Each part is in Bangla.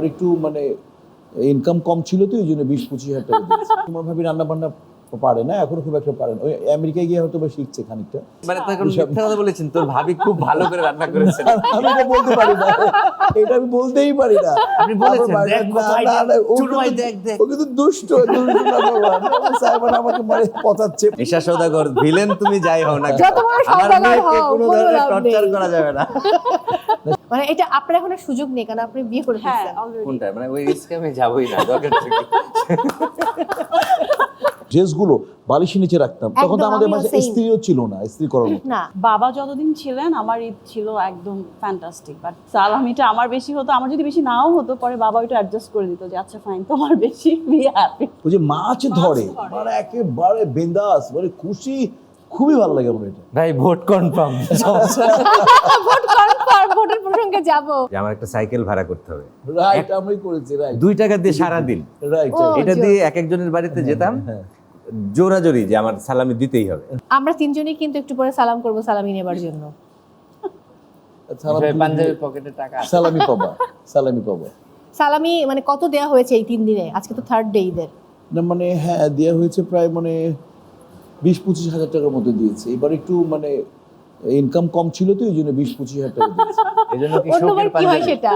এবার একটু মানে ইনকাম কম ছিল তো এই জন্য বিশ পঁচিশ হাজার টাকা তোমার ভাবি রান্না বান্না পারে না এখনও খুব একটা পারে না। ওই আমেরিকায় গিয়ে হয়তো বা শিখছে খানিকটা। মানে তখন মিথ্যা কথা বলেছেন তোর ভাবি খুব ভালো করে রান্না করেছেন আমি এটা বলতে পারি না। এটা আমি বলতেই পারি না। আপনি বলেছেন, দেখ ও ভাই কিন্তু- দেখ, দেখ। ও কিন্তু দুষ্ট। সাইমন আমাকে মানে সৌদাগর ভিলেন তুমি যাই হও না যত বড় হও, কোনো কোনো ধরনের টর্চার করা যাবে না। মানে এটা আপনার এখন সুযোগ নেই কারণ আপনি বিয়ে করে হ্যাঁ ফেলছেন। কোনটা? মানে ওই রিস্কে আমি যাবোই না দরকার ড্রেসগুলো বালিশের নিচে রাখতাম। তখন তো আমাদের মাঝে স্ত্রীও ছিল না স্ত্রী করার না। বাবা যতদিন ছিলেন আমার ঈদ ছিল একদম ফ্যান্টাস্টিক বাট সালামিটা আমার বেশি হতো আমার যদি বেশি নাও হতো পরে বাবা ওইটা অ্যাডজাস্ট করে দিত যে আচ্ছা ফাইন তোমার বেশি বি হ্যাপি ওই যে মাছ ধরে। মানে একেবারে বিন্দাস মানে খুশি খুবই ভালো লাগে আমার এটা। ভাই ভোট কনফার্ম ভোট কনফার্ম ভোটের প্রসঙ্গে যাব। আমার একটা সাইকেল ভাড়া করতে হবে। রাইট আমি করেছি রাইট দুই টাকা দিয়ে সারা দিন রাইট এটা দিয়ে এক একজনের বাড়িতে যেতাম। হ্যাঁ জোরাজোরি যে আমার সালামি দিতেই হবে। আমরা তিনজনই কিন্তু একটু পরে সালাম করব সালামি নেবার জন্য। সালাম পাঞ্জাবের পকেটে টাকা সালামি পাবা সালামি পাবা। সালামি মানে কত দেয়া হয়েছে এই তিন দিনে? আজকে তো থার্ড ডে ঈদের। না মানে হ্যাঁ দেওয়া হয়েছে প্রায় মানে বিশ পঁচিশ হাজার টাকার মতো দিয়েছে। এবার একটু মানে ইনকাম কম ছিল তো এই জন্য বিশ পঁচিশ হাজার টাকা দিয়েছে। এই জন্য কি শোকের পাঞ্জাবি সেটা?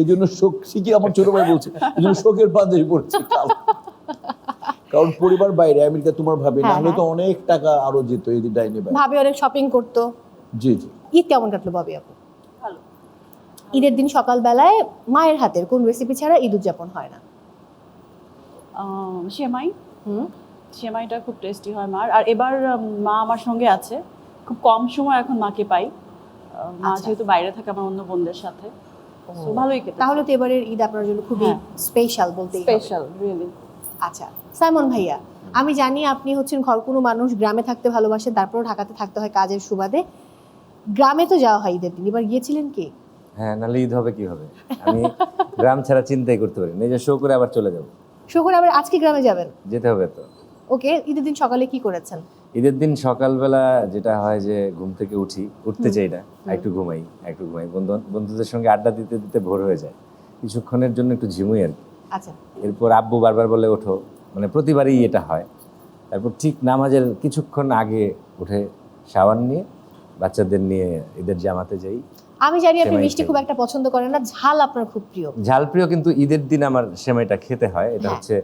এই জন্য শোক শিখি আমার ছোট ভাই বলছে এই জন্য শোকের পাঞ্জাবি পড়ছে কারণ পরিবার বাইরে আমেরিকা তোমার ভাবে না হ্যাঁ, হলে তো অনেক টাকা আরও যেত এই ডাইনে বাইরে। ভাবি অনেক শপিং করতো। জি জি। ঈদ কেমন কাটলো ভাবি আপু? ভালো। ঈদের দিন সকালবেলায় মায়ের হাতের কোন রেসিপি ছাড়া ঈদ উদযাপন হয় না? সেমাই। হুম। সেমাইটা খুব টেস্টি হয় মার। আর এবার মা আমার সঙ্গে আছে। খুব কম সময় এখন মাকে পাই। মা আচ্ছা। যেহেতু বাইরে থাকে আমার অন্য বোনদের সাথে। ভালোই কেটে তাহলে তো এবারের ঈদ আপনার জন্য খুবই। স্পেশাল বলতেই হবে। স্পেশাল রিয়েলি আচ্ছা সাইমন ভাইয়া আমি জানি আপনি হচ্ছেন ঘর কোনো মানুষ গ্রামে থাকতে ভালোবাসেন তারপরেও ঢাকাতে থাকতে হয় কাজের সুবাদে। গ্রামে তো যাওয়া হয় ঈদের দিন এবার গিয়েছিলেন কি? হ্যাঁ নাহলে ঈদ হবে কি হবে আমি গ্রাম ছাড়া চিন্তাই করতে পারি নিজে শো করে আবার চলে যাব। শোকর আবার আজকে গ্রামে যাবেন? যেতে হবে তো। ওকে ঈদের দিন সকালে কি করেছেন? ঈদের দিন সকালবেলা যেটা হয় যে ঘুম থেকে উঠি উঠতে চাই না একটু ঘুমাই একটু ঘুমাই। বন্ধু বন্ধুদের সঙ্গে আড্ডা দিতে দিতে ভোর হয়ে যায়। কিছুক্ষণের জন্য একটু ঝিমুই আর কি। আচ্ছা। এরপর আব্বু বারবার বলে ওঠো। মানে প্রতিবারই এটা হয়। তারপর ঠিক নামাজের কিছুক্ষণ আগে উঠে শাওয়ার নিয়ে বাচ্চাদের নিয়ে ঈদের জামাতে যাই। আমি জানি আপনি মিষ্টি খুব একটা পছন্দ করেন না ঝাল আপনার খুব প্রিয়। ঝাল প্রিয় কিন্তু ঈদের দিন আমার সেমাইটা খেতে হয়। এটা হ্যাঁ। হচ্ছে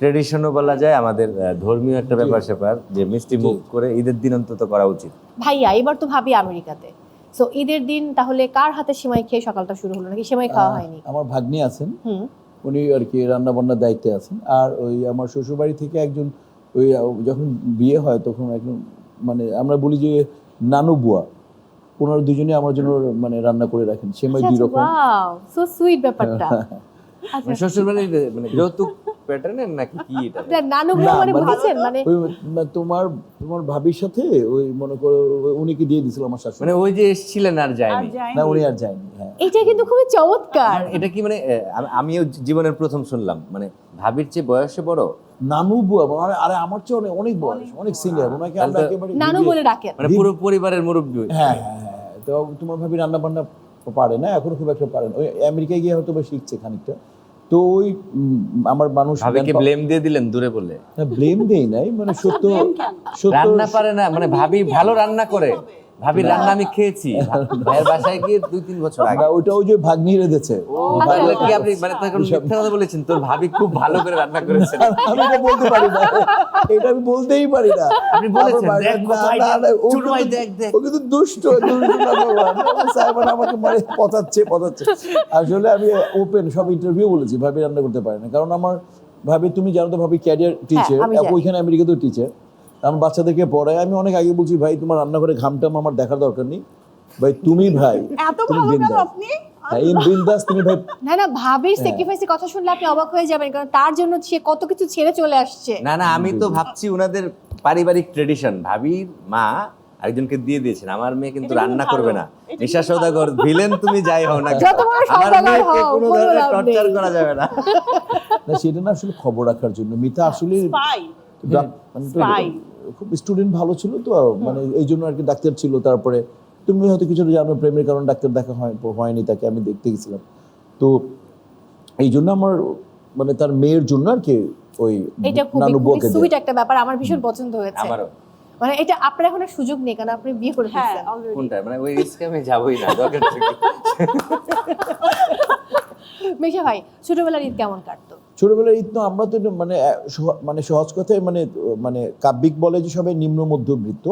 ট্রেডিশনও বলা যায় আমাদের ধর্মীয় একটা ব্যাপার স্যাপার যে মিষ্টি মুখ করে ঈদের দিন অন্তত করা উচিত। ভাইয়া এবার তো ভাবি আমেরিকাতে। সো ঈদের দিন তাহলে কার হাতে সেমাই খেয়ে সকালটা শুরু হলো? নাকি সেমাই খাওয়া হয়নি? আমার ভাগ্নি আছেন। হুম। উনি আর কি রান্না বান্নার দায়িত্বে আছেন। আর ওই আমার শ্বশুরবাড়ি থেকে একজন ওই যখন বিয়ে হয় তখন একজন মানে আমরা বলি যে নানু বুয়া। ওনারা দুজনে আমার জন্য মানে রান্না করে রাখেন। সেমাই দুই রকম। ওয়াও সো সুইট ব্যাপারটা। আচ্ছা মানে শ্বশুর বাড়ির মানে যৌতুক প্যাটার্নের নাকি কি এটা? নানু মানে মানে- বুঝেছেন মানে তোমার তোমার ভাবির সাথে ওই মনে করো উনিকে দিয়ে দিছিল আমার শাশুড়ি? মানে ওই যে এসেছিলেন আর যায়নি। না উনি আর যায়নি হ্যাঁ। এটা কিন্তু খুবই চমৎকার। এটা কি মানে আমিও জীবনের প্রথম শুনলাম মানে ভাবির চেয়ে বয়সে বড়? নানু বুয়া মানে আরে আমার চেয়ে অনেক অনেক বয়স অনেক সিনিয়র ওনাকে আমরা একেবারে নানু বলে ডাকেন। মানে পুরো পরিবারের মুরব্বী। হ্যাঁ হ্যাঁ হ্যাঁ তো তোমার ভাবি রান্না বান্না পারে না? এখনও খুব একটা পারে না। ওই আমেরিকায় গিয়ে হয়তো বা শিখছে খানিকটা। তো ওই আমার মানুষ ভাবিকে ব্লেম দিয়ে দিলেন দূরে বলে। ব্লেম দেই নাই মানে সত্য সত্য রান্না পারে না মানে ভাবি ভালো রান্না করে। ভাবির রান্না আমি খেয়েছি। ভাইয়ের বাসায় গিয়ে দুই তিন বছর আগে। ওটা ওই যে ভাগ্নি রেঁধেছে। তাহলে কি আপনি মানে তখন মিথ্যা কথা বলেছেন? তোর ভাবি খুব ভালো করে রান্না করেছেন। আমি এটা বলতে পারি না। এটা আমি বলতেই পারি না। আপনি বলেছেন, দেখ ও ভাই কিন্তু- দেখ, দেখ। ও কিন্তু দুষ্ট দুষ্ট number আমাকে মানে পচাচ্ছে পচাচ্ছে। আসলে আমি ওপেন সব ইন্টারভিউ বলেছি ভাবি রান্না করতে পারে না কারণ আমার ভাবি তুমি জানো তো ভাবি ক্যারিয়ার টিচার। ওইখানে আমেরিকাতেও টিচার আমার বাচ্চাদেরকে পড়ায় আমি অনেক আগে বলছি ভাই তোমার রান্নাঘরে ঘামটাম আমার দেখার দরকার নেই। ভাই তুমি ভাই তুমি বিন্দাস। হ্যাঁ ইন বিন্দাস তুমি ভাই। না না ভাবির হ্যাঁ। স্যাক্রিফাইসের কথা শুনলে আপনি অবাক হয়ে যাবেন কারণ তার জন্য সে কত কিছু ছেড়ে চলে আসছে। না না আমি তো ভাবছি ওনাদের পারিবারিক ট্রেডিশন ভাবির মা আরেকজনকে দিয়ে দিয়েছেন। আমার মেয়ে কিন্তু রান্না করবে না। সৌদাগর ভিলেন তুমি যাই হও না কেন, যত বড় আমার মেয়েকে কোনো কোনো ধরনের টর্চার করা যাবে না। না সেটা না আসলে খবর রাখার জন্য। মিতা আসলে মানে তো Spy. খুব স্টুডেন্ট ভালো ছিল তো মানে এই জন্য আর কি ডাক্তার ছিল তারপরে তুমি হয়তো কিছু জানো প্রেমের কারণে ডাক্তার দেখা হয় হয়নি তাকে আমি দেখতে গেছিলাম। তো এই জন্য আমার মানে তার মেয়ের জন্য আর কি ওই এটা খুবই খুবই সুইট একটা ব্যাপার আমার ভীষণ পছন্দ হয়েছে। আমারও। মানে এটা আপনার এখন সুযোগ নেই কারণ আপনি বিয়ে করে হ্যাঁ ফেলছেন। কোনটা? মানে ওই রিস্কে আমি যাবোই না দরকার মেশা ভাই ছোটবেলার ঈদ কেমন কাটতো ছোটবেলার ঈদ আমরা তো মানে মানে সহজ কথায় মানে মানে কাব্যিক বলে যে সবাই নিম্ন মধ্যবিত্ত।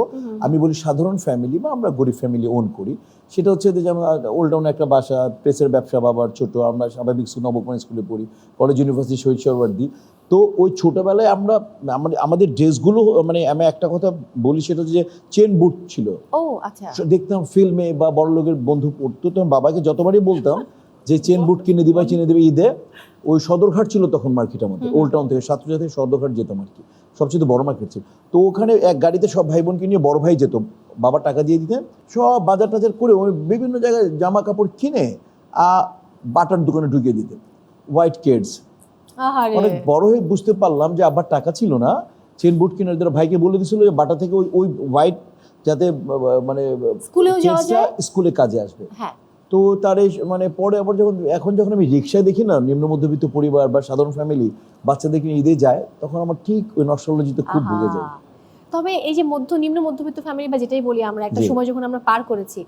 আমি বলি সাধারণ ফ্যামিলি বা আমরা গরিব ফ্যামিলি ওন করি। সেটা হচ্ছে যে যেমন ওল্ড টাউনে একটা বাসা প্রেসের ব্যবসা বাবার ছোট আমরা স্বাভাবিক স্কুল নবকুমার স্কুলে পড়ি কলেজ ইউনিভার্সিটি শহীদ সরওয়ার্দি তো ওই ছোটবেলায় আমরা আমাদের আমাদের ড্রেসগুলো মানে আমি একটা কথা বলি সেটা হচ্ছে যে চেন বুট ছিল। ও আচ্ছা। দেখতাম ফিল্মে বা বড় লোকের বন্ধু পড়তো তো আমি বাবাকে যতবারই বলতাম যে চেন বুট কিনে দিবা কিনে দেবে ঈদে ওই সদরঘাট ছিল তখন মার্কেটের মধ্যে ওল্ড টাউন থেকে সাতক্ষীরা থেকে সদরঘাট যেতাম আর কি। সবচেয়ে বড় মার্কেট ছিল। তো ওখানে এক গাড়িতে সব ভাই বোনকে নিয়ে বড় ভাই যেত বাবা টাকা দিয়ে দিতেন সব বাজার টাজার করে ওই বিভিন্ন জায়গায় জামা কাপড় কিনে আ, বাটার দোকানে ঢুকিয়ে দিতেন। হোয়াইট কেডস অনেক বড় হয়ে বুঝতে পারলাম যে আবার টাকা ছিল না। চেন বুট কিনে দেওয়ার ভাইকে বলে দিয়েছিল যে বাটা থেকে ওই ওই হোয়াইট যাতে মানে স্কুলে কাজে আসবে। হ্যাঁ। তো তার এই মানে পরে আবার যখন এখন যখন আমি রিক্সায় দেখি না নিম্ন মধ্যবিত্ত পরিবার বা সাধারণ ফ্যামিলি বাচ্চাদেরকে ঈদে যায় তখন আমার ঠিক ওই নস্টালজিতে খুব ঢুকে যায়। তবে এই যে মধ্য নিম্ন মধ্যবিত্ত ফ্যামিলি বা যেটাই বলি আমরা একটা সময় যখন আমরা পার করেছি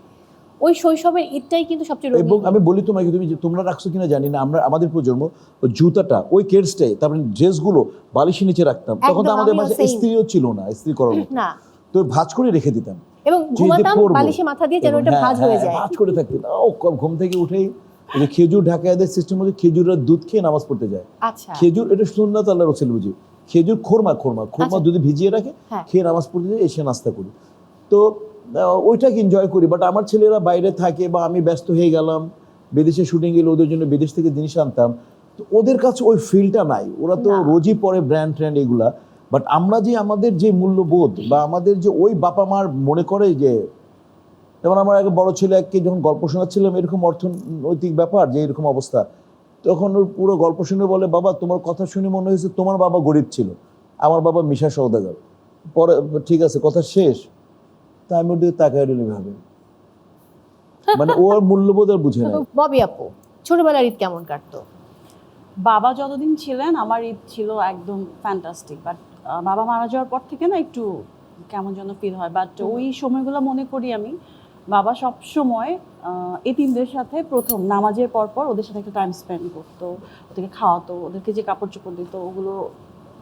ওই শৈশবের ঈদটাই কিন্তু সবচেয়ে এবং আমি বলি তোমাকে তুমি তোমরা রাখছো কিনা জানি না আমরা আমাদের প্রজন্ম জুতাটা ওই কেডসটাই তারপরে ড্রেসগুলো বালিশের নিচে রাখতাম তখন তো আমাদের মাঝে। স্ত্রীও ছিল না স্ত্রী করার না। তো ভাজ করে রেখে দিতাম। এবং ঘুমাতাম বালিশে মাথা দিয়ে যেন ওটা হ্যাঁ, ভাঁজ হয়ে হ্যাঁ, যায়। ভাঁজ করে থাকতো ঘুম থেকে উঠেই যে খেজুর ঢাকায়দের সিস্টেম হচ্ছে খেজুরের দুধ খেয়ে নামাজ পড়তে যায়। আচ্ছা। খেজুর এটা সুন্নাত আল্লাহ রসুল বুঝি। খেজুর খোরমা খোরমা খোরমা আচ্ছা। দুধে ভিজিয়ে রাখে হ্যাঁ। খেয়ে নামাজ পড়তে যায় এসে নাস্তা করি। তো ওইটাকে এনজয় করি। বাট আমার ছেলেরা বাইরে থাকে বা আমি ব্যস্ত হয়ে গেলাম বিদেশে শুটিং গেলে ওদের জন্য বিদেশ থেকে জিনিস আনতাম তো ওদের কাছে ওই ফিলটা নাই। ওরা তো রোজই পরে ব্র্যান্ড ট্র্যান্ড এগুলা। বাট আমরা যে আমাদের যে মূল্যবোধ বা আমাদের যে ওই বাবা মার মনে করে যে যেমন আমার এক বড় ছেলে এককে যখন গল্প শোনাচ্ছিলাম এরকম অর্থনৈতিক ব্যাপার যে এরকম অবস্থা তখন ওর পুরো গল্প শুনে বলে বাবা তোমার কথা শুনে মনে হয়েছে তোমার বাবা গরিব ছিল আমার বাবা মিশা সৌদাগর পরে ঠিক আছে কথা শেষ। তা আমি ওর দিকে তাকায় রইল ভাবে মানে ওর মূল্যবোধ আর বুঝে না। ববি আপু ছোটবেলার ঈদ কেমন কাটতো? বাবা যতদিন ছিলেন আমার ঈদ ছিল একদম ফ্যান্টাস্টিক বাট বাবা মারা যাওয়ার পর থেকে না একটু কেমন যেন ফিল হয়। বাট ওই সময়গুলো মনে করি আমি বাবা সব সময় এতিমদের সাথে প্রথম নামাজের পর পর ওদের সাথে একটা টাইম স্পেন্ড করতো। ওদেরকে খাওয়াতো ওদেরকে যে কাপড় চোপড় দিত ওগুলো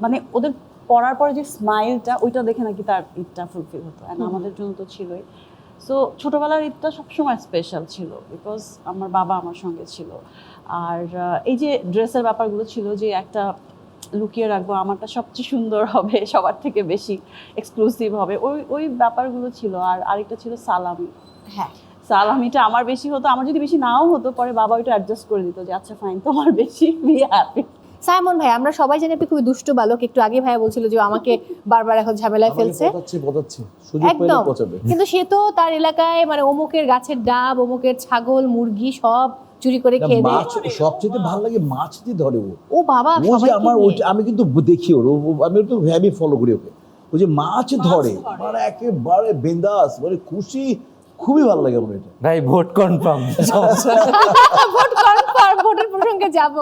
মানে ওদের পড়ার পরে যে স্মাইলটা ওইটা দেখে নাকি তার ঈদটা ফুলফিল হতো। অ্যান্ড আমাদের জন্য তো ছিলই। সো ছোটোবেলার ঈদটা সবসময় স্পেশাল ছিল বিকজ আমার বাবা আমার সঙ্গে ছিল। আর এই যে ড্রেসের ব্যাপারগুলো ছিল যে একটা লুকিয়ে রাখব আমারটা সবচেয়ে সুন্দর হবে সবার থেকে বেশি এক্সক্লুসিভ হবে। ওই ওই ব্যাপারগুলো ছিল। আর আরেকটা ছিল সালামি। হ্যাঁ। সালামিটা আমার বেশি হতো আমার যদি বেশি নাও হতো পরে বাবা ওইটা অ্যাডজাস্ট করে দিত যে আচ্ছা ফাইন তোমার বেশি বি হ্যাপি সাইমন ভাই আমরা সবাই জানি আপনি খুবই দুষ্ট বালক। একটু আগে ভাইয়া বলছিল যে আমাকে বারবার এখন ঝামেলায় ফেলছে। একদম। কিন্তু সে তো তার এলাকায় মানে অমুকের গাছের ডাব অমুকের ছাগল মুরগি সব চুরি করে খেয়ে দেয়। মাছ সবচেয়ে ভালো লাগে মাছ দিয়ে ধরে ও। ও বাবা ও যে আমার আমি কিন্তু দেখি ওর আমি তো ভ্যাবি ফলো করি ওকে। ও যে মাছ ধরে মানে একেবারে বিন্দাস মানে খুশি খুবই ভালো লাগে আমার এটা। ভাই ভোট কনফার্ম ভোট কনফার্ম ভোটের প্রসঙ্গে যাব।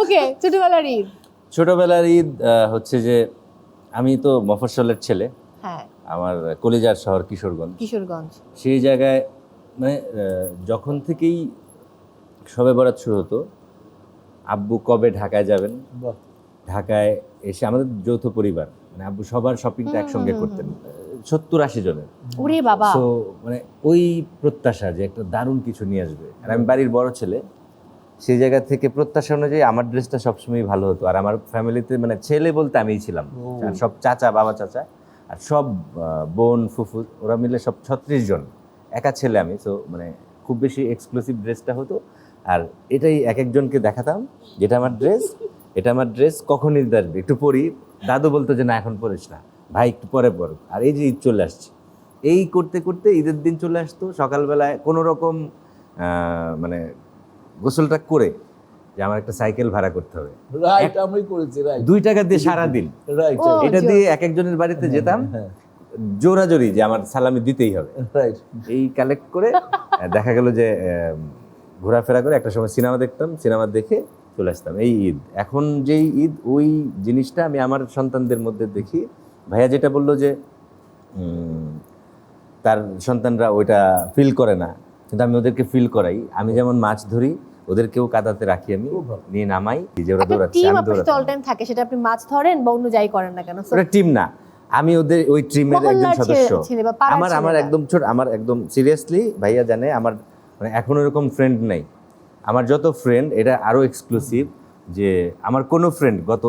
ওকে ছোটবেলার ঈদ। ছোটবেলার ঈদ হচ্ছে যে আমি তো মফস্বলের ছেলে। হ্যাঁ। আমার কলিজার শহর কিশোরগঞ্জ। কিশোরগঞ্জ। সেই জায়গায় মানে আহ, যখন থেকেই সবে বরাত শুরু হতো। আব্বু কবে ঢাকায় যাবেন? ঢাকায় এসে আমাদের যৌথ পরিবার মানে আব্বু সবার শপিংটা একসঙ্গে করতেন। সত্তর আশি জনের। ওরে বাবা। সো মানে ওই প্রত্যাশা যে একটা দারুণ কিছু নিয়ে আসবে। আর আমি বাড়ির বড় ছেলে সেই জায়গা থেকে প্রত্যাশা অনুযায়ী আমার ড্রেসটা সবসময় ভালো হতো। আর আমার ফ্যামিলিতে মানে ছেলে বলতে আমিই ছিলাম। আর সব চাচা বাবা চাচা আর সব বোন ফুফু ওরা মিলে সব ছত্রিশ জন। একা ছেলে আমি তো মানে খুব বেশি এক্সক্লুসিভ ড্রেসটা হতো। আর এটাই এক একজনকে দেখাতাম যেটা আমার ড্রেস এটা আমার ড্রেস কখন ঈদ আসবে? একটু পরি দাদু বলতো যে না এখন পরিস না। ভাই একটু পরে পর। আর এই যে ঈদ চলে আসছে। এই করতে করতে ঈদের দিন চলে আসতো। সকালবেলায় কোনো রকম মানে গোসলটা করে যে আমার একটা সাইকেল ভাড়া করতে হবে। রাইট আমি করেছি রাইট দুই টাকা দিয়ে সারা দিন। রাইট এটা দিয়ে এক একজনের বাড়িতে যেতাম। হ্যাঁ জোরাজোরি যে আমার সালামি দিতেই হবে। রাইট এই কালেক্ট করে দেখা গেল যে ঘোরাফেরা করে একটা সময় সিনেমা দেখতাম সিনেমা দেখে চলে আসতাম। এই ঈদ। এখন যেই ঈদ ওই জিনিসটা আমি আমার সন্তানদের মধ্যে দেখি। ভাইয়া যেটা বলল যে তার সন্তানরা ওইটা ফিল করে না কিন্তু আমি ওদেরকে ফিল করাই। আমি যেমন মাছ ধরি ওদেরকেও কাদাতে রাখি আমি। নিয়ে নামাই যে ওরা দৌড়াচ্ছে টিম আমি দৌড়াতাম অল টাইম থাকে সেটা আপনি মাছ ধরেন বা অন্য যাই করেন না কেন? ওটা টিম না। আমি ওদের ওই টিমের একজন সদস্য। আমার আমার একদম ছোট আমার একদম সিরিয়াসলি ভাইয়া জানে আমার মানে এখন ওরকম ফ্রেন্ড নাই। আমার যত ফ্রেন্ড এটা আরও এক্সক্লুসিভ যে আমার কোনো ফ্রেন্ড গত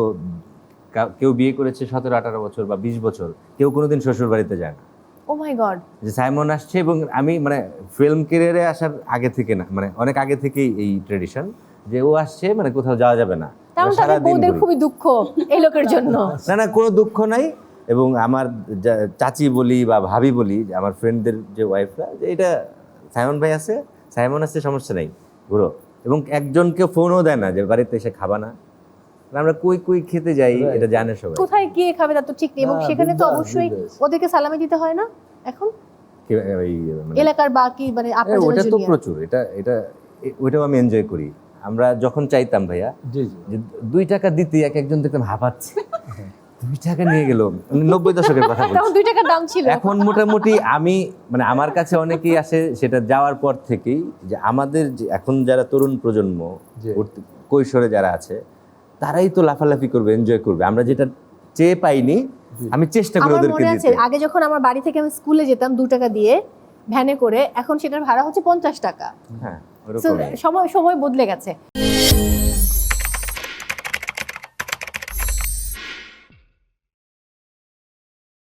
কেউ বিয়ে করেছে সতেরো আঠারো বছর বা বিশ বছর কেউ কোনোদিন শ্বশুর বাড়িতে যায় না। ও মাই গড যে সাইমন আসছে এবং আমি মানে ফিল্ম ক্যারিয়ারে আসার আগে থেকে না মানে অনেক আগে থেকেই এই ট্রেডিশন যে ও আসছে মানে কোথাও যাওয়া যাবে না। সারাদিন খুবই দুঃখ এই লোকের জন্য। না না কোনো দুঃখ নাই এবং আমার চাচি বলি বা ভাবি বলি যে আমার ফ্রেন্ডদের যে ওয়াইফরা যে এটা সাইমন ভাই আছে সাইমন আছে সমস্যা নাই ঘুরো। এবং একজনকে ফোনও দেয় না যে বাড়িতে এসে খাবা না। আমরা কই কই খেতে যাই এটা জানে সবাই। কোথায় গিয়ে খাবে তার তো ঠিক নেই এবং সেখানে তো অবশ্যই ওদেরকে সালামি দিতে হয় না এখন? মানে- এলাকার বাকি মানে আপনার হ্যাঁ, ওটা তো প্রচুর এটা এটা ওইটাও আমি এনজয় করি। আমরা যখন চাইতাম ভাইয়া জি জি। যে দুই টাকা দিতে এক একজন দেখতাম হাঁপাচ্ছে। দুই টাকা নিয়ে গেল। নব্বই দশকের কথা বলছি। দুই টাকার দাম ছিল। এখন মোটামুটি আমি মানে আমার কাছে অনেকেই আসে সেটা যাওয়ার পর থেকেই যে আমাদের যে এখন যারা তরুণ প্রজন্ম কৈশোরে যারা আছে তারাই তো লাফালাফি করবে এনজয় করবে। আমরা যেটা চেয়ে পাইনি আমি চেষ্টা করি ওদেরকে দিতে। আগে যখন আমার বাড়ি থেকে আমি স্কুলে যেতাম দু টাকা দিয়ে ভ্যানে করে এখন সেটার ভাড়া হচ্ছে পঞ্চাশ টাকা। হ্যাঁ সময় সময় বদলে গেছে।